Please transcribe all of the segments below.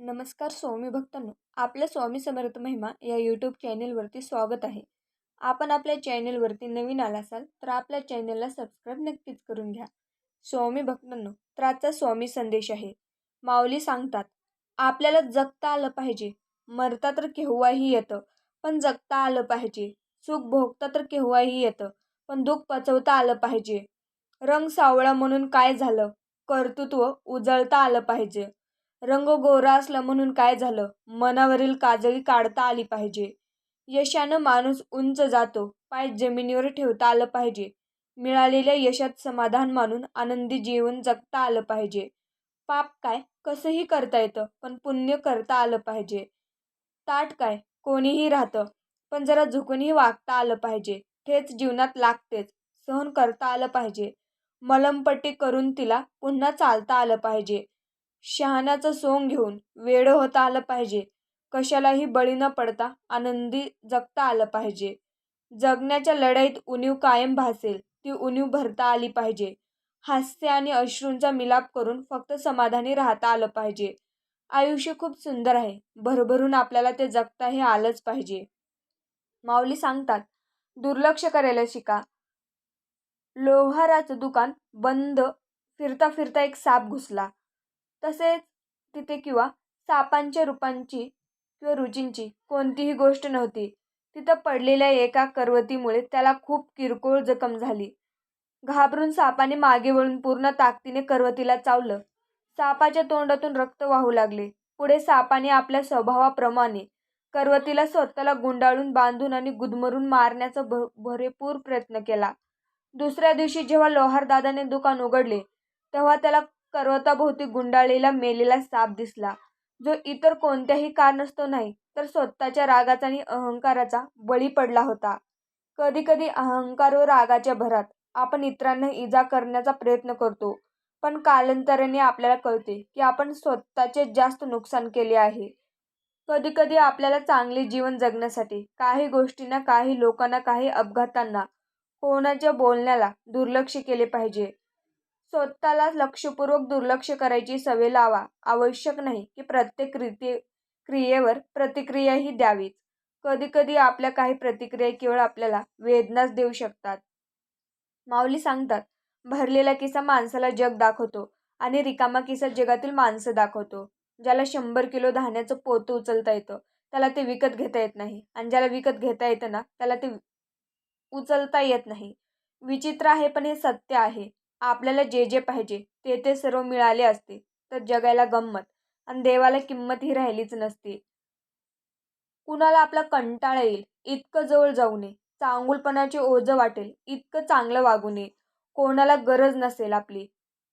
नमस्कार स्वामी भक्तांनो आपल्या स्वामी समर्थ महिमा या यूट्यूब चॅनेलवरती स्वागत आहे. आपण आपल्या चॅनेलवरती नवीन आला असाल तर आपल्या चॅनेलला सबस्क्राईब नक्कीच करून घ्या. स्वामी भक्तांनो तर आजचा स्वामी संदेश आहे. माऊली सांगतात आपल्याला जगता आलं पाहिजे मरता तर केव्हाही येतं पण जगता आलं पाहिजे. सुख भोगता तर केव्हाही येतं पण दुःख पचवता आलं पाहिजे. रंग सावळा म्हणून काय झालं? कर्तृत्व उजळता आलं पाहिजे. रंग गोरा असला म्हणून काय झालं? मनावरील काजळी काढता आली पाहिजे. यशानं माणूस उंच जातो. पाय जमिनीवर ठेवता आलं पाहिजे. मिळालेल्या यशात समाधान मानून आनंदी जीवन जगता आलं पाहिजे. पाप काय? कसंही करता येतं पण पुण्य करता आलं पाहिजे. ताट काय? कोणीही राहतं पण जरा झुकूनही वागता आलं पाहिजे. ठेच जीवनात लागतेच. सहन करता आलं पाहिजे. मलमपट्टी करून तिला पुन्हा चालता आलं पाहिजे. शहाण्याचं सोंग घेऊन वेडं होता आलं पाहिजे. कशालाही बळी न पडता आनंदी जगता आलं पाहिजे. जगण्याच्या लढाईत उणीव कायम भासेल ती उणीव भरता आली पाहिजे. हास्य आणि अश्रूंचा मिलाप करून फक्त समाधानी राहता आलं पाहिजे. आयुष्य खूप सुंदर आहे भरभरून आपल्याला ते जगता हे आलंच पाहिजे. माऊली सांगतात दुर्लक्ष करायला शिका. लोहाराचं दुकान बंद फिरता फिरता एक साप घुसला. तसेच तिथे किंवा सापांच्या रूपांची किंवा रुचींची कोणतीही गोष्ट नव्हती. तिथं पडलेल्या एका करवतीमुळे त्याला खूप किरकोळ जखम झाली. घाबरून सापाने मागे वळून पूर्ण ताकदीने करवतीला चावलं. सापाच्या तोंडातून रक्त वाहू लागले. पुढे सापाने आपल्या स्वभावाप्रमाणे करवतीला स्वतःला गुंडाळून बांधून आणि गुदमरून मारण्याचा भ भरेपूर प्रयत्न केला. दुसऱ्या दिवशी जेव्हा लोहारदादाने दुकान उघडले तेव्हा त्याला पर्वताभोवती गुंडाळलेला मेलेला साप दिसला. जो इतर कोणत्याही कारणास्तव नाही तर स्वतःच्या रागाचा आणि अहंकाराचा बळी पडला होता. कधी कधी अहंकार व रागाच्या भरात आपण इतरांना इजा करण्याचा प्रयत्न करतो पण कालांतराने आपल्याला कळते की आपण स्वतःचे जास्त नुकसान केले आहे. कधी कधी आपल्याला चांगले जीवन जगण्यासाठी काही गोष्टींना काही लोकांना काही अपघातांना कोणाच्या बोलण्याला दुर्लक्ष केले पाहिजे. स्वतःला लक्षपूर्वक दुर्लक्ष करायची सवय लावा. आवश्यक नाही की प्रत्येक रीती क्रियेवर प्रतिक्रियाही द्यावीच. कधीकधी आपल्या काही प्रतिक्रिया केवळ आपल्याला वेदनाच देऊ शकतात. माऊली सांगतात भरलेला किस्सा माणसाला जग दाखवतो आणि रिकामा किस्सा जगातील माणसं दाखवतो. ज्याला शंभर किलो धान्याचं पोतं उचलता येतं त्याला ते विकत घेता येत नाही. आणि ज्याला विकत घेता येतं ना त्याला ते उचलता येत नाही. विचित्र आहे पण हे सत्य आहे. आपल्याला जे जे पाहिजे ते ते सर्व मिळाले असते तर जगायला गंमत. आणि देवाला किंमत ही राहिलीच नसते. कुणाला आपला कंटाळा येईल इतकं जवळ जाऊ नये. चांगुलपणाचे ओझं वाटेल इतकं चांगलं वागू नये. कोणाला गरज नसेल आपली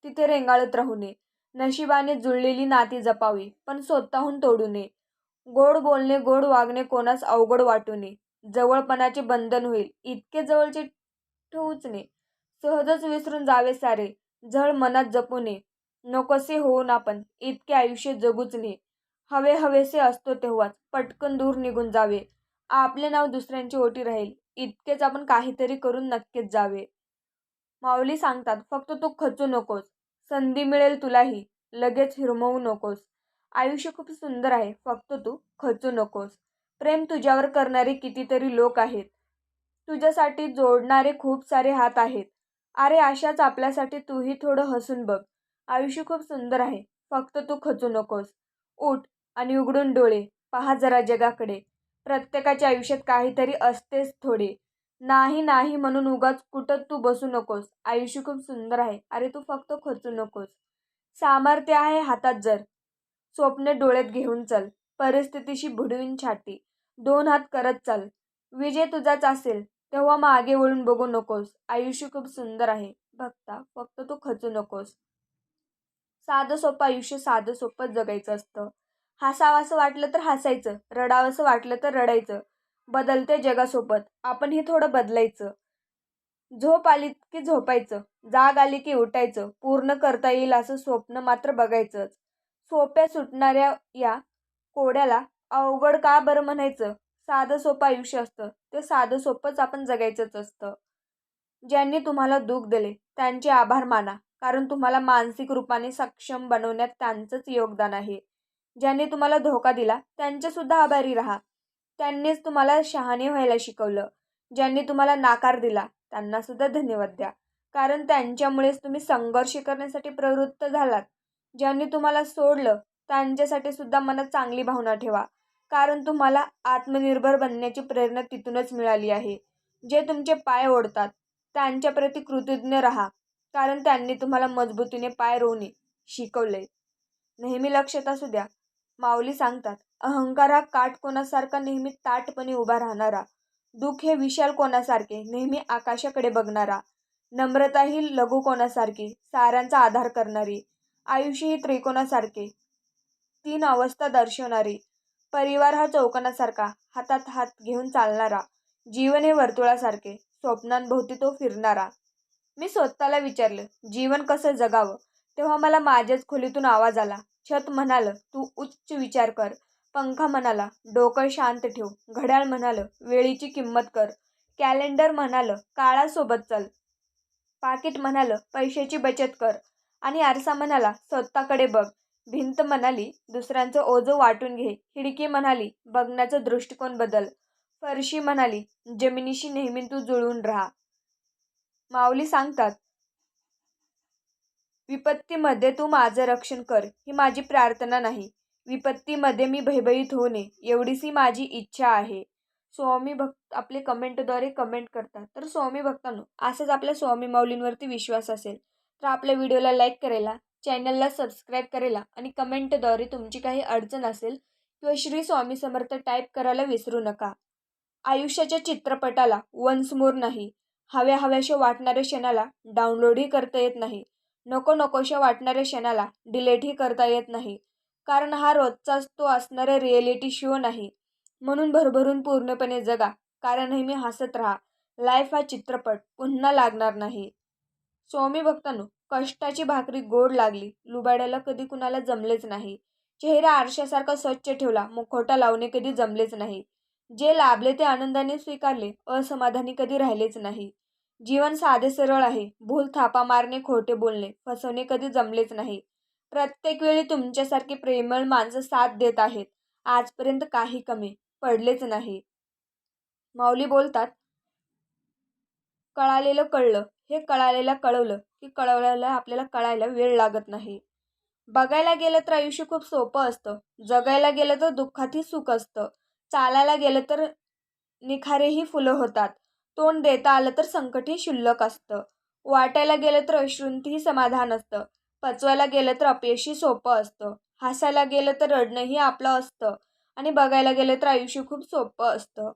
तिथे रेंगाळत राहू नये. नशिबाने जुळलेली नाती जपावी पण स्वतःहून तोडू नये. गोड बोलणे गोड वागणे कोणास अवघड वाटू नये. जवळपणाचे बंधन होईल इतके जवळचे ठेवूच नये. सहजच विसरून जावे सारे. झळ मनात जपू नये. नकोसे होऊन आपण इतके आयुष्य जगूच नये. हवे हवेसे असतो तेव्हाच पटकन दूर निघून जावे. आपले नाव दुसऱ्यांची ओटी राहील. इतकेच आपण काहीतरी करून नक्कीच जावे. माऊली सांगतात फक्त तू खचू नकोस. संधी मिळेल तुलाही. लगेच हिरमवू नकोस. आयुष्य खूप सुंदर आहे. फक्त तू खचू नकोस. प्रेम तुझ्यावर करणारे कितीतरी लोक आहेत. तुझ्यासाठी जोडणारे खूप सारे हात आहेत. अरे अशाच आपल्यासाठी तूही थोडं हसून बघ. आयुष्य खूप सुंदर आहे. फक्त तू खचू नकोस. उठ आणि उघडून डोळे. पहा जरा जगाकडे. प्रत्येकाच्या आयुष्यात काहीतरी असतेच थोडे. नाही नाही म्हणून उगाच कुठं तू बसू नकोस. आयुष्य खूप सुंदर आहे. अरे तू फक्त खचू नकोस. सामर्थ्य आहे हातात जर. स्वप्ने डोळ्यात घेऊन चल. परिस्थितीशी बुडवीन छाती. दोन हात करत चल. विजय तुझाच असेल. तेव्हा मागे वळून बघू नकोस. आयुष्य खूप सुंदर आहे. भक्ता फक्त तू खचू नकोस. साधं सोपं आयुष्य साधं सोपं जगायचं असतं. हसावंसं वाटलं तर हसायचं. रडावंसं वाटलं तर रडायचं. बदलते जगासोबत. आपण हे थोडं बदलायचं. झोप आली की झोपायचं. जाग आली की उठायचं. पूर्ण करता येईल असं स्वप्न मात्र बघायचंच. सोप्या सुटणाऱ्या या कोड्याला अवघड का बरं म्हणायचं? साधं सोपं आयुष्य असतं. ते साधं सोपंच आपण जगायचंच असतं. ज्यांनी तुम्हाला दुःख दिले त्यांचे आभार माना. कारण तुम्हाला मानसिक रूपाने सक्षम बनवण्यात त्यांचंच योगदान आहे. ज्यांनी तुम्हाला धोका दिला त्यांच्यासुद्धा आभारी राहा. त्यांनीच तुम्हाला शहाणे व्हायला शिकवलं. ज्यांनी तुम्हाला नाकार दिला त्यांनासुद्धा धन्यवाद द्या. कारण त्यांच्यामुळेच तुम्ही संघर्ष करण्यासाठी प्रवृत्त झालात. ज्यांनी तुम्हाला सोडलं त्यांच्यासाठी सुद्धा मनात चांगली भावना ठेवा. कारण तुम्हाला आत्मनिर्भर बनण्याची प्रेरणा तिथूनच मिळाली आहे. जे तुमचे पाय ओढतात त्यांच्याप्रती कृतज्ञ राहा कारण त्यांनी तुम्हाला मजबूतीने पाय रोवणे शिकवले नेहमी लक्षात असू द्या माऊली सांगतात अहंकार हा काटकोणासारखा नेहमी ताटपणे उभा राहणारा दुःख हे विशाल कोणासारखे नेहमी आकाशाकडे बघणारा नम्रता ही लघु कोणासारखी साऱ्यांचा आधार करणारी आयुष्य ही त्रिकोणासारखे तीन अवस्था दर्शवणारी परिवार हा चौकोनासारखा हातात हात घेऊन चालणारा जीवन हे वर्तुळासारखे स्वप्नांभोवती तो फिरणारा. मी स्वतःला विचारलं जीवन कसं जगावं? तेव्हा मला माझ्याच खोलीतून आवाज आला. छत म्हणालं तू उच्च विचार कर. पंखा म्हणाला डोकं शांत ठेव. घड्याळ म्हणालं वेळीची किंमत कर. कॅलेंडर म्हणालं काळासोबत चल. पाकिट म्हणालं पैशाची बचत कर. आणि आरसा म्हणाला स्वतःकडे बघ. भिंत म्हणाली दुसऱ्यांचं ओझं वाटून घे. खिडकी म्हणाली बघण्याचा दृष्टिकोन बदल. फरशी म्हणाली जमिनीशी नेहमी तू जुळून राहा. माऊली सांगतात विपत्तीमध्ये तू माझं रक्षण कर. ही माझी प्रार्थना नाही. विपत्तीमध्ये मी भयभीत होऊ नये. एवढीशी माझी इच्छा आहे. स्वामी भक्त आपले कमेंटद्वारे कमेंट करतात. तर स्वामी भक्तांनो असंच आपल्या स्वामी माऊलींवरती विश्वास असेल तर आपल्या व्हिडिओला लाईक करायला चॅनलला सबस्क्राईब करायला आणि कमेंटद्वारे तुमची काही अडचण असेल किंवा श्री स्वामी समर्थ टाईप करायला विसरू नका. आयुष्याच्या चित्रपटाला वन्स मोर नाही. हव्या हव्याशा वाटणाऱ्या क्षणाला डाउनलोडही करता येत नाही. नको नकोशा वाटणाऱ्या क्षणाला डिलेटही करता येत नाही. कारण हा रोजचाच तो असणारा रिएलिटी शो नाही. म्हणून भरभरून पूर्णपणे जगा. कारण नेहमी हसत राहा. लाईफ हा चित्रपट. पुन्हा लागणार नाही. स्वामी भक्तांनो कष्टाची भाकरी गोड लागली. लुबाडायला कधी कुणाला जमलेच नाही. चेहरा आरशासारखा स्वच्छ ठेवला. मुखोटा लावणे कधी जमलेच नाही. जे लाभले ते आनंदाने स्वीकारले. असमाधानी कधी राहिलेच नाही. जीवन साधे सरळ आहे. भूल थापा मारणे खोटे बोलणे. फसवणे कधी जमलेच नाही. प्रत्येक वेळी तुमच्यासारखी प्रेमळ माणसं साथ देत आहेत. आजपर्यंत काही कमी पडलेच नाही. माऊली बोलतात कळालेलं कळलं. हे कळालेलं कळवलं की कळवल्याला आपल्याला कळायला वेळ लागत नाही. बघायला गेलं तर आयुष्य खूप सोपं असतं. जगायला गेलं तर दुःखातही सुख असतं. चालायला गेलं तर निखारेही फुलं होतात. तोंड देता आलं तर संकटही शुल्लक असतं. वाटायला गेलं तर अश्रूंतीही समाधान असतं. पचवायला गेलं तर अपयशी सोपं असतं. हसायला गेलं तर रडणंही आपलं असतं. आणि बघायला गेलं तर आयुष्य खूप सोपं असतं.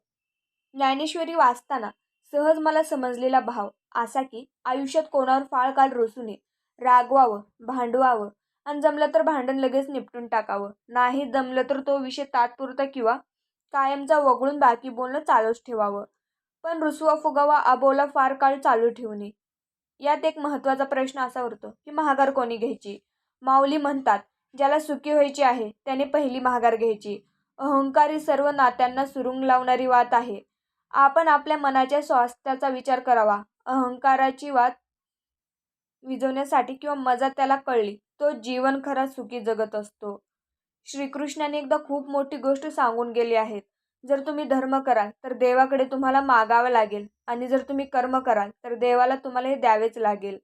ज्ञानेश्वरी वाचताना सहज मला समजलेला भाव असा की आयुष्यात कोणावर फाळ काल रोसू नये. रागवावं भांडवावं. आणि जमलं तर भांडण लगेच निपटून टाकावं. नाही जमलं तर तो विषय तात्पुरता किंवा कायमचा वगळून बाकी बोलणं चालूच ठेवावं. पण रुसवा फुगावा आबोला फार काळ चालू ठेवू नये. यात एक महत्त्वाचा प्रश्न असा उरतो की महागार कोणी घ्यायची? माऊली म्हणतात ज्याला सुखी व्हायची आहे त्याने पहिली महागार घ्यायची. अहंकारी सर्व नात्यांना सुरुंग लावणारी वात आहे. आपण आपल्या मनाच्या स्वास्थ्याचा विचार करावा. अहंकाराची वात विजवण्यासाठी किंवा मजा त्याला कळली. तो जीवन खरा सुखी जगत असतो. श्रीकृष्णाने एकदा खूप मोठी गोष्ट सांगून गेली आहेत जर तुम्ही धर्म कराल तर देवाकडे तुम्हाला मागावं लागेल. आणि जर तुम्ही कर्म कराल तर देवाला तुम्हाला हे द्यावेच लागेल.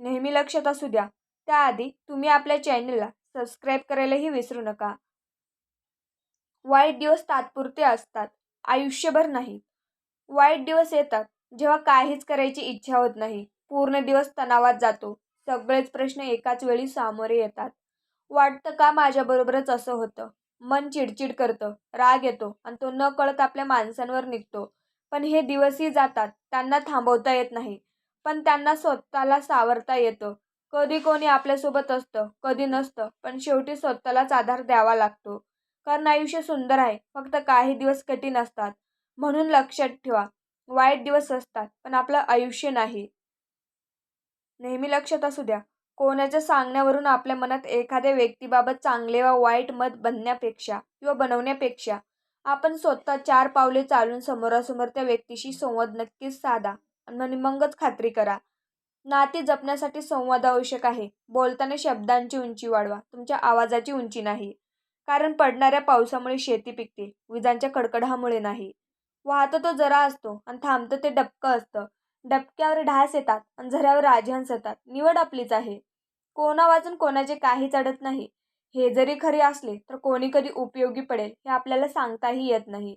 नेहमी लक्षात असू द्या. त्याआधी तुम्ही आपल्या चॅनलला सबस्क्राईब करायलाही विसरू नका. वाईट दिवस तात्पुरते असतात. आयुष्यभर नाही. वाईट दिवस येतात. जेव्हा काहीच करायची इच्छा होत नाही. पूर्ण दिवस तणावात जातो. सगळेच प्रश्न एकाच वेळी सामोरे येतात. वाटतं का माझ्याबरोबरच असं होतं? मन चिडचिड करतं. राग येतो आणि तो न कळत आपल्या माणसांवर निघतो. पण हे दिवसही जातात. त्यांना थांबवता येत नाही. पण त्यांना स्वतःला सावरता येतं. कधी कोणी आपल्यासोबत असतं कधी नसतं. पण शेवटी स्वतःलाच आधार द्यावा लागतो. कारण आयुष्य सुंदर आहे. फक्त काही दिवस कठीण असतात. म्हणून लक्षात ठेवा. वाईट दिवस असतात पण आपलं आयुष्य नाही. नेहमी लक्षात असू द्या कोणाच्या सांगण्यावरून आपल्या मनात एखाद्या व्यक्तीबाबत चांगले वा वाईट मत बनण्यापेक्षा किंवा बनवण्यापेक्षा आपण स्वतः चार पावले चालून समोरासमोर त्या व्यक्तीशी संवाद नक्कीच साधा. आणि मगच खात्री करा. नाती जपण्यासाठी संवाद आवश्यक आहे. बोलताना शब्दांची उंची वाढवा. तुमच्या आवाजाची उंची नाही. कारण पडणाऱ्या पावसामुळे शेती पिकते विजांच्या कडकडामुळे नाही. वाहतं तो जरा असतो आणि थांबतं ते डबकं असतं. डबक्यावर ढास येतात आणि झऱ्यावर राजहंस येतात निवड आपलीच आहे. कोणा वाचून कोणाचे काहीच अडत नाही. हे जरी खरे असले तर कोणी कधी उपयोगी पडेल हे आपल्याला सांगताही येत नाही.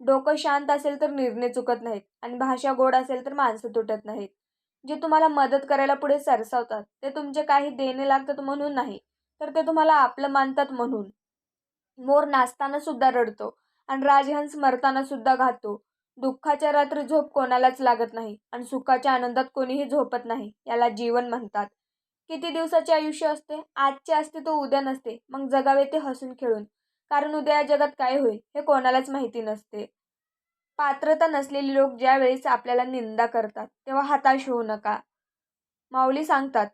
डोकं शांत असेल तर निर्णय चुकत नाहीत आणि भाषा गोड असेल तर माणसं तुटत नाहीत. जे तुम्हाला मदत करायला पुढे सरसावतात ते तुमचे काही देणे लागतात म्हणून नाही तर ते तुम्हाला आपलं मानतात म्हणून. मोर नाचताना सुद्धा रडतो. आणि राजहंस मरताना सुद्धा घातो दुःखाच्या रात्री झोप कोणालाच लागत नाही आणि सुखाच्या आनंदात कोणीही झोपत नाही याला जीवन म्हणतात. किती दिवसाचे आयुष्य असते? आजचे असते तो उद्या नसते. मग जगावे ते हसून खेळून. कारण उद्या या जगात काय होईल हे कोणालाच माहिती नसते. पात्रता नसलेली लोक ज्यावेळेस आपल्याला निंदा करतात तेव्हा हताश होऊ नका. माऊली सांगतात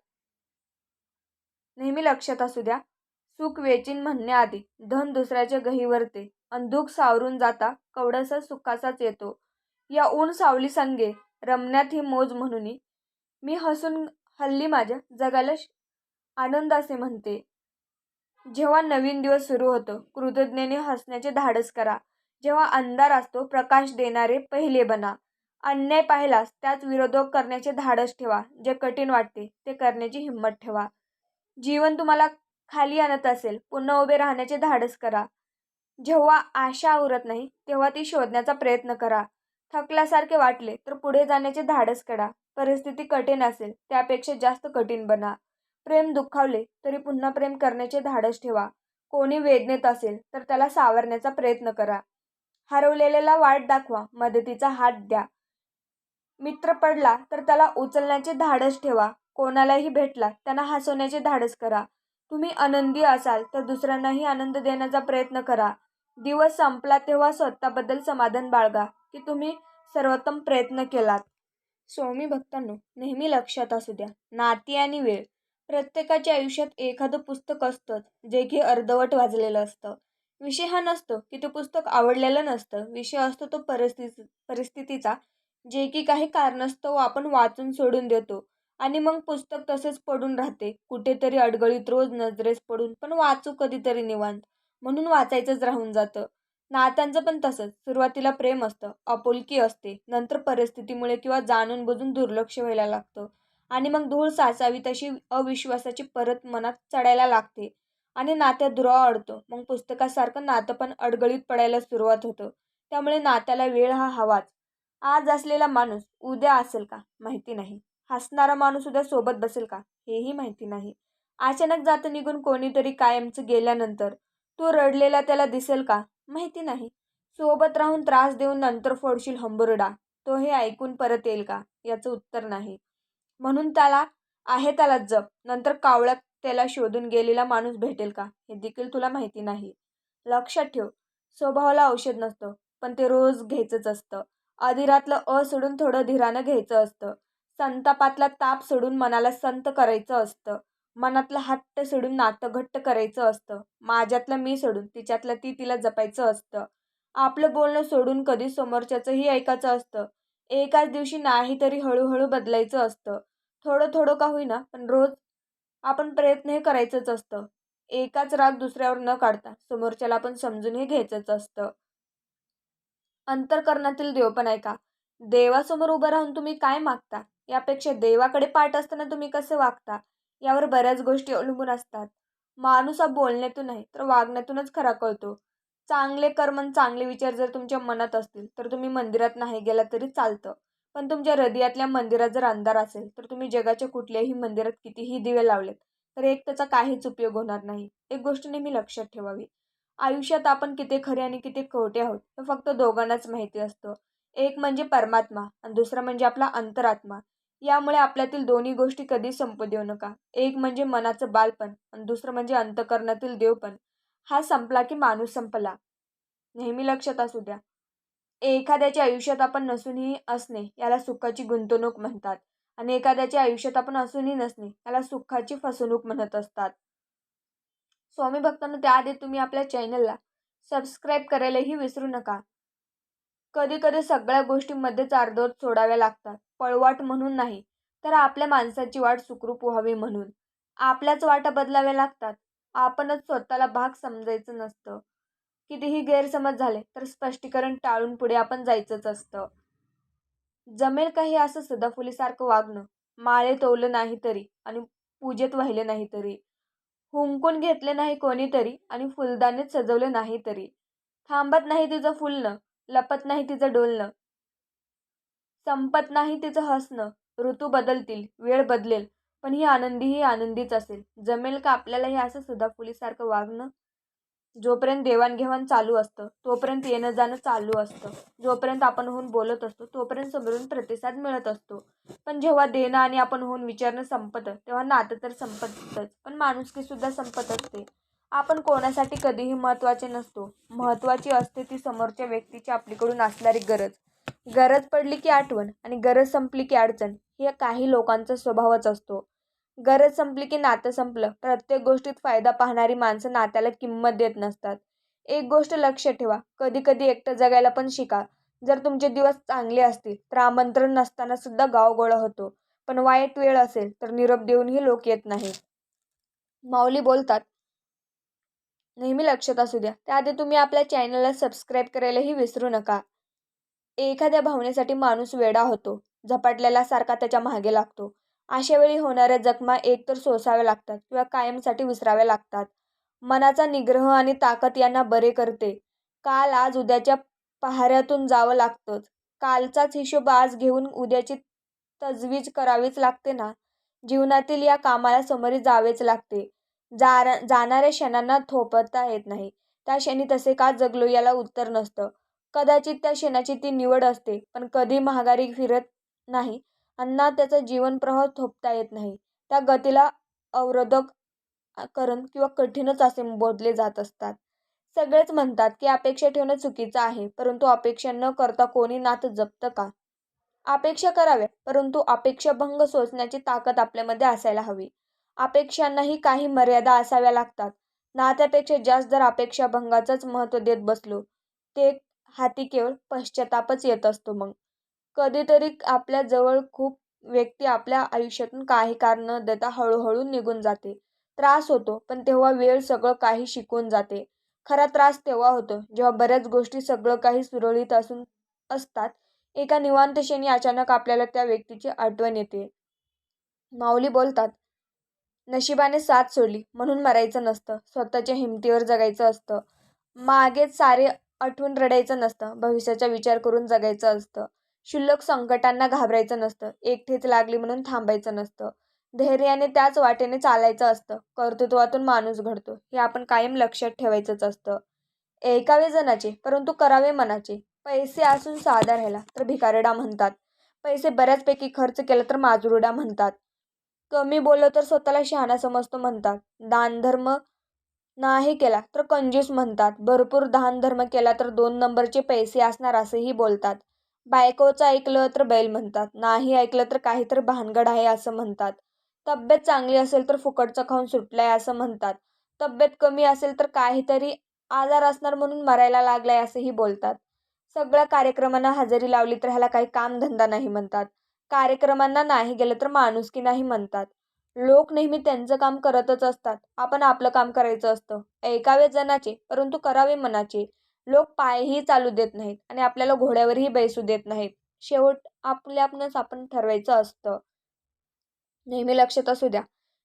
नेहमी लक्षात असू द्या. सुख वेचीन म्हणण्याआधी धन दुसऱ्याच्या गहीवरते अंधुक सावरून जाता कवडसा सुखाचाच येतो. या ऊन सावली संगे रमण्यात ही मोज म्हणून. मी हसून हल्ली माझ्या जगाला आनंद असे म्हणते. जेव्हा नवीन दिवस सुरू होतो कृतज्ञेने हसण्याचे धाडस करा. जेव्हा अंधार असतो प्रकाश देणारे पहिले बना. अन्याय पाहिलास त्याच विरोधक करण्याचे धाडस ठेवा. जे कठीण वाटते ते करण्याची हिंमत ठेवा. जीवन तुम्हाला खाली आणत असेल पुन्हा उभे राहण्याचे धाडस करा. जेव्हा आशा उरत नाही तेव्हा ती शोधण्याचा प्रयत्न करा. थकल्यासारखे वाटले तर पुढे जाण्याचे धाडस करा. परिस्थिती कठीण असेल त्यापेक्षा जास्त कठीण बना. प्रेम दुखावले तरी पुन्हा प्रेम करण्याचे धाडस ठेवा. कोणी वेदनेत असेल तर त्याला सावरण्याचा प्रयत्न करा. हरवलेल्याला वाट दाखवा मदतीचा हात द्या. मित्र पडला तर त्याला उचलण्याचे धाडस ठेवा. कोणालाही भेटला त्यांना हसवण्याचे धाडस करा. तुम्ही आनंदी असाल तर दुसऱ्यांनाही आनंद देण्याचा प्रयत्न करा. दिवस संपला तेव्हा स्वतःबद्दल समाधान बाळगा की तुम्ही सर्वोत्तम प्रयत्न केलात. स्वामी भक्तांनो नेहमी लक्षात असू द्या नाती आणि वेळ प्रत्येकाच्या आयुष्यात एखादं पुस्तक असतं जे की अर्धवट वाजलेलं असतं. विषय हा नसतो की ते पुस्तक आवडलेलं नसतं. विषय असतो तो परिस्थिती परिस्थितीचा जे की काही कारणास्तव आपण वाचून सोडून देतो. आणि मग पुस्तक तसेच पडून राहते. कुठेतरी अडगळीत रोज नजरेस पडून पण वाचू कधीतरी निवांत. म्हणून वाचायचंच राहून जातं. नात्यांचं पण तसंच. सुरुवातीला प्रेम असतं. आपुलकी असते. नंतर परिस्थितीमुळे किंवा जाणून बुजून दुर्लक्ष व्हायला लागतं. आणि मग धूळ साचावी तशी अविश्वासाची परत मनात चढायला लागते. आणि नात्यात दुरावा अडतो. मग पुस्तकासारखं नातं पण अडगळीत पडायला सुरुवात होतं. त्यामुळे नात्याला वेळ हा हवाच. आज असलेला माणूस उद्या असेल का? माहिती नाही. हसणारा माणूस उद्या सोबत बसेल का? हेही माहिती नाही. अचानक जातं निघून कोणीतरी कायमचं गेल्यानंतर तो रडलेला त्याला दिसेल का? माहिती नाही. सोबत राहून त्रास देऊन नंतर फोडशील हंबुरडा. तो हे ऐकून परत येईल का? याचं उत्तर नाही. म्हणून त्याला आहे त्याला जप. नंतर कावळ्यात त्याला शोधून गेलेला माणूस भेटेल का? हे देखील तुला माहिती नाही. लक्षात ठेव. स्वभावाला औषध नसतं पण ते रोज घ्यायचंच असतं. अधिरातलं अ सोडून थोडं धीरानं घ्यायचं असतं. संतापातला ताप सोडून मनाला संत करायचं असतं. मनातलं हट्ट सोडून नातं घट्ट करायचं असतं. माझ्यातलं मी सोडून तिच्यातलं ती तिला जपायचं असतं. आपलं बोलणं सोडून कधी समोरच्याचंही ऐकायचं असतं. एकाच दिवशी नाही तरी हळूहळू बदलायचं असतं. थोडं थोडं का होईना पण रोज आपण प्रयत्न हे करायचंच असतं. एकाच राग दुसऱ्यावर न काढता समोरच्याला आपण समजून हे घ्यायचंच असतं. अंतरकरणातील देव पण ऐका. देवासमोर उभं राहून तुम्ही काय मागता? यापेक्षा देवाकडे पाठ असताना तुम्ही कसे वागता? यावर बऱ्याच गोष्टी अवलंबून असतात. माणूस हा बोलण्यातून नाही तर वागण्यातूनच खरा कळतो. चांगले कर्म चांगले विचार जर तुमच्या मनात असतील तर तुम्ही मंदिरात नाही गेला तरी चालतं. पण तुमच्या हृदयातल्या मंदिरात जर अंधार असेल तर तुम्ही जगाच्या कुठल्याही मंदिरात कितीही दिवे लावलेत तर एक त्याचा काहीच उपयोग होणार नाही. एक गोष्ट नेहमी लक्षात ठेवावी. आयुष्यात आपण किती खरे आणि किती खोटे आहोत हे फक्त दोघांनाच माहिती असतं. एक म्हणजे परमात्मा आणि दुसरा म्हणजे आपला अंतरात्मा. यामुळे आपल्यातील दोन्ही गोष्टी कधी संपू देऊ नका. एक म्हणजे मनाचं बालपण आणि दुसरं म्हणजे अंतकरणातील देवपण. हा संपला की माणूस संपला. नेहमी लक्षात असू द्या. एखाद्याच्या आयुष्यात आपण नसूनही असणे याला सुखाची गुंतवणूक म्हणतात. आणि एखाद्याच्या आयुष्यात आपण असूनही नसणे याला सुखाची फसवणूक म्हणत असतात. स्वामी भक्तांना त्याआधी तुम्ही आपल्या चॅनलला सबस्क्राईब करायलाही विसरू नका. कधी कधी सगळ्या गोष्टींमध्येच अर्धवट सोडाव्या लागतात. पळवाट म्हणून नाही तर आपल्या माणसाची वाट सुखरूप व्हावी म्हणून. आपल्याच वाटा बदलाव्या लागतात. आपणच स्वतःला भाग समजायचं नसतं. कितीही गैरसमज झाले तर स्पष्टीकरण टाळून पुढे आपण जायचंच असतं. जमेल काही असं सदाफुलीसारखं वागणं? माळे तोवलं नाही तरी आणि पूजेत वाहिले नाही तरी. हुंकून घेतले नाही कोणीतरी आणि फुलदाणीत सजवले नाही तरी. थांबत नाही तिचं फुलणं. लपत नाही तिचं डोलणं. संपत नाही तिचं हसणं. ऋतू बदलतील वेळ बदलेल पण ही आनंदी ही आनंदीच असेल. जमेल का आपल्याला हे असं सदाफुलीसारखं वागणं? जोपर्यंत देवाणघेवाण चालू असतं तोपर्यंत येणं जाणं चालू असतं. जोपर्यंत आपण होऊन बोलत असतो तोपर्यंत समोरून प्रतिसाद मिळत असतो. पण जेव्हा देणं आणि आपण होऊन विचारणं संपतं तेव्हा नातं तर संपतच. पण माणुसकीसुद्धा संपत असते. आपण कोणासाठी कधीही महत्त्वाचे नसतो. महत्त्वाची असते ती समोरच्या व्यक्तीची आपलीकडून असणारी गरज. गरज पडली की आठवण आणि गरज संपली की अडचण हे काही लोकांचा स्वभावच असतो. गरज संपली की नातं संपलं. प्रत्येक गोष्टीत फायदा पाहणारी माणसं नात्याला किंमत देत नसतात. एक गोष्ट लक्ष ठेवा. कधी कधी एकटं जगायला पण शिका. जर तुमचे दिवस चांगले असतील तर आमंत्रण नसताना सुद्धा गाव गोळा होतो. पण वाईट वेळ असेल तर निरोप देऊनही लोक येत नाहीत. माऊली बोलतात नेहमी लक्षात असू द्या. त्याआधी तुम्ही आपल्या चॅनलला सबस्क्राईब करायलाही विसरू नका. एखाद्या भावनेसाठी माणूस वेडा होतो. झपाटलेला सारखा त्याच्यामागे लागतो. अशा वेळी होणाऱ्या जखमा एकतर सोसाव्या लागतात किंवा कायमसाठी विसराव्या लागतात. मनाचा निग्रह आणि ताकद यांना बरे करते. काल आज उद्याच्या पहाऱ्यातून जावं लागतंच. कालचाच हिशोब आज घेऊन उद्याची तजवीज करावीच लागते ना? जीवनातील या कामाला समोरी जावेच लागते. जा जाणाऱ्या क्षणांना थोपवता येत नाही. त्या क्षणी तसे का जगलो याला उत्तर नसतं. कदाचित त्या क्षणाची ती निवड असते पण कधी महागारी फिरत नाही अन्ना त्याचा जीवनप्रवाह थोपता येत नाही. त्या गतीला अवरोधक करण किंवा कठीणच असे बोधले जात असतात. सगळेच म्हणतात की अपेक्षा ठेवणं चुकीचं आहे परंतु अपेक्षा न करता कोणी नातं जपतं का? अपेक्षा कराव्या परंतु अपेक्षाभंग सोचण्याची ताकद आपल्यामध्ये असायला हवी. अपेक्षांनाही काही मर्यादा असाव्या लागतात. नात्यापेक्षा जास्त जर अपेक्षाभंगाचंच महत्त्व देत बसलो ते हाती केवळ पश्चातापच येत असतो मग. कधीतरी आपल्या जवळ खूप व्यक्ती आपल्या आयुष्यातून काही कारण न देता हळूहळू निघून जाते. त्रास होतो पण तेव्हा वेळ सगळं काही शिकून जाते. खरा त्रास तेव्हा होतो जेव्हा बऱ्याच गोष्टी सगळं काही सुरळीत असून असतात. एका निवांत क्षणी अचानक आपल्याला त्या व्यक्तीची आठवण येते. माऊली बोलतात नशिबाने साथ सोडली. म्हणून मरायचं नसतं. स्वतःच्या हिमतीवर जगायचं असतं. मागेच सारे आठवून रडायचं नसतं. भविष्याचा विचार करून जगायचं असतं. क्षुल्लक संकटांना घाबरायचं नसतं. एकठेच लागली म्हणून थांबायचं नसतं. धैर्याने त्याच वाटेने चालायचं असतं. कर्तृत्वातून माणूस घडतो. हे आपण कायम लक्षात ठेवायचंच असतं. ऐकावे जनाचे परंतु करावे मनाचे. पैसे असून साधा राहिला तर भिकारडा म्हणतात. पैसे बऱ्याचपैकी खर्च केला तर माजुरडा म्हणतात. कमी बोललं तर स्वतःला शहाणा समजतो म्हणतात. दानधर्म नाही केला तर कंजूस म्हणतात. भरपूर दानधर्म केला तर दोन नंबरचे पैसे असणार असंही बोलतात. बायकोचं ऐकलं तर बैल म्हणतात. नाही ऐकलं तर काहीतरी भानगड आहे असं म्हणतात. तब्येत चांगली असेल तर फुकटचं खाऊन सुटलंय असं म्हणतात. तब्येत कमी असेल तर काहीतरी आजार असणार म्हणून मरायला लागलाय असंही बोलतात. सगळ्या कार्यक्रमांना हजेरी लावली तर ह्याला काही कामधंदा नाही म्हणतात. कार्यक्रमांना नाही गेलं तर माणुसकी नाही म्हणतात. लोक नेहमी त्यांचं काम करतच असतात. आपण आपलं काम करायचं असतं. ऐकावे जनाचे परंतु करावे मनाचे. लोक पायही चालू देत नाहीत आणि आपल्याला घोड्यावरही बैसू देत नाहीत. शेवट आपल्या आपणच आपण ठरवायचं असतं. नेहमी लक्षात असू द्या.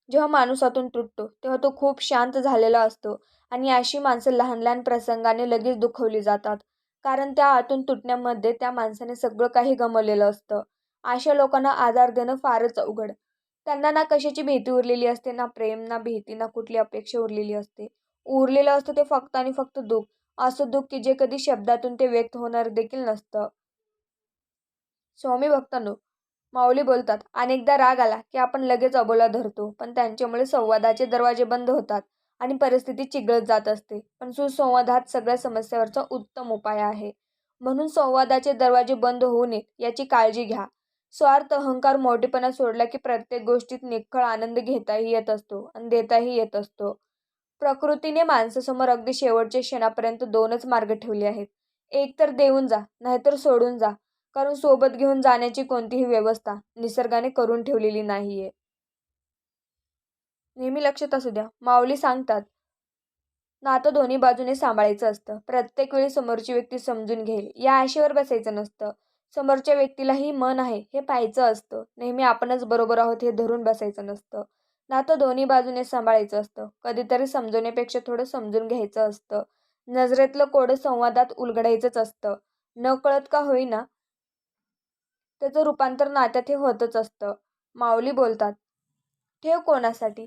जेव्हा माणूस आतून तुटतो तेव्हा तो खूप शांत झालेला असतो आणि अशी माणसं लहान लहान प्रसंगाने लगेच दुखवली जातात. कारण त्या आतून तुटण्यामध्ये त्या माणसाने सगळं काही गमवलेलं असतं. अशा लोकांना आधार देणं फारच अवघड. त्यांना ना कशाची भीती उरलेली असते ना प्रेम ना भीती ना कुठली अपेक्षा उरलेली असते. उरलेलं असतं ते फक्त आणि फक्त दुःख. असं दुःख की जे कधी शब्दातून ते व्यक्त होणार देखील नसतं. स्वामी भक्तांनो माऊली बोलतात अनेकदा राग आला की आपण लगेच अबोला धरतो पण त्यांच्यामुळे संवादाचे दरवाजे बंद होतात आणि परिस्थिती चिघळत जात असते. पण सुसंवादात सगळ्या समस्यावरचा उत्तम उपाय आहे. म्हणून संवादाचे दरवाजे बंद होऊ नयेत याची काळजी घ्या. स्वार्थ अहंकार मोठेपणा सोडला की प्रत्येक गोष्टीत निखळ आनंद घेताही येत असतो आणि देताही येत असतो. प्रकृतीने माणसासमोर अगदी शेवटच्या क्षणापर्यंत दोनच मार्ग ठेवले आहेत. एक तर देऊन जा नाहीतर सोडून जा कारण सोबत घेऊन जाण्याची कोणतीही व्यवस्था निसर्गाने करून ठेवलेली नाही आहे नेहमी लक्षात असू द्या माऊली सांगतात नातं दोन्ही बाजूने सांभाळायचं असतं. प्रत्येक वेळी समोरची व्यक्ती समजून घेईल. या आशेवर बसायचं नसतं. समोरच्या व्यक्तीलाही मन आहे हे पाहायचं असतं. नेहमी आपणच बरोबर आहोत हे धरून बसायचं नसतं. नातं दोन्ही बाजूने सांभाळायचं असतं. कधीतरी समजवण्यापेक्षा थोडं समजून घ्यायचं असतं. नजरेतलं कोडं संवादात उलगडायचंच असतं. न कळत का होईना त्याचं रूपांतर नात्यात हे होतच असतं. माऊली बोलतात ठेव कोणासाठी?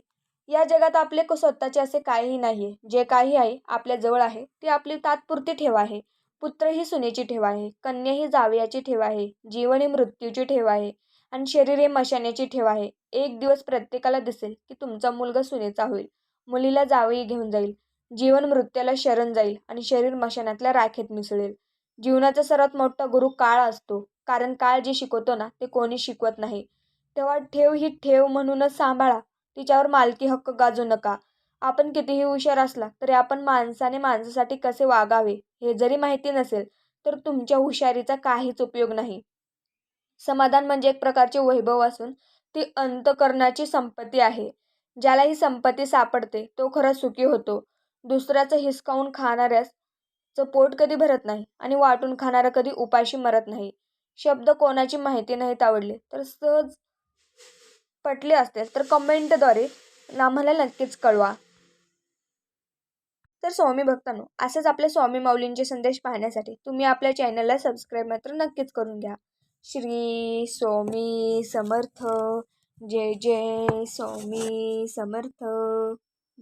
या जगात आपले स्वतःचे असे काहीही नाही आहे जे काही आहे आपल्याजवळ आहे ती आपली तात्पुरती ठेव आहे. पुत्र ही सुनेची ठेव आहे कन्या ही जावयाची ठेव आहे जीवन ही मृत्यूची ठेव आहे आणि शरीर हे मशाण्याची ठेव आहे. एक दिवस प्रत्येकाला दिसेल की तुमचा मुलगा सुनेचा होईल. मुलीला जावई घेऊन जाईल. जीवन मृत्याला शरण जाईल आणि शरीर मशानातल्या राखेत मिसळेल. जीवनाचा सर्वात मोठा गुरु काळ असतो. कारण काळ जे शिकवतो ना ते कोणी शिकवत नाही. तेव्हा ठेव ही ठेव म्हणूनच सांभाळा. तिच्यावर मालकी हक्क गाजू नका. आपण कितीही हुशार असला तरी आपण माणसाने माणसासाठी कसे वागावे हे जरी माहिती नसेल तर तुमच्या हुशारीचा काहीच उपयोग नाही. समाधान म्हणजे एक प्रकारचे वैभव असून ती अंतकरणाची संपत्ती आहे. ज्याला ही संपत्ती सापडते तो खरा सुखी होतो. दुसऱ्याचं हिसकावून खाणाऱ्याचं पोट कधी भरत नाही आणि वाटून खाणारा कधी उपाशी मरत नाही. शब्द कोणाची माहिती नाहीत आवडले तर सहज पटले असतील तर कमेंटद्वारे आम्हाला नक्कीच कळवा. तर स्वामी भक्तांनो असेच आपल्या स्वामी माऊलींचे संदेश पाहण्यासाठी तुम्ही आपल्या चॅनलला सबस्क्राईब मात्र नक्कीच करून घ्या. श्री स्वामी समर्थ. जय जय स्वामी समर्थ.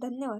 धन्यवाद.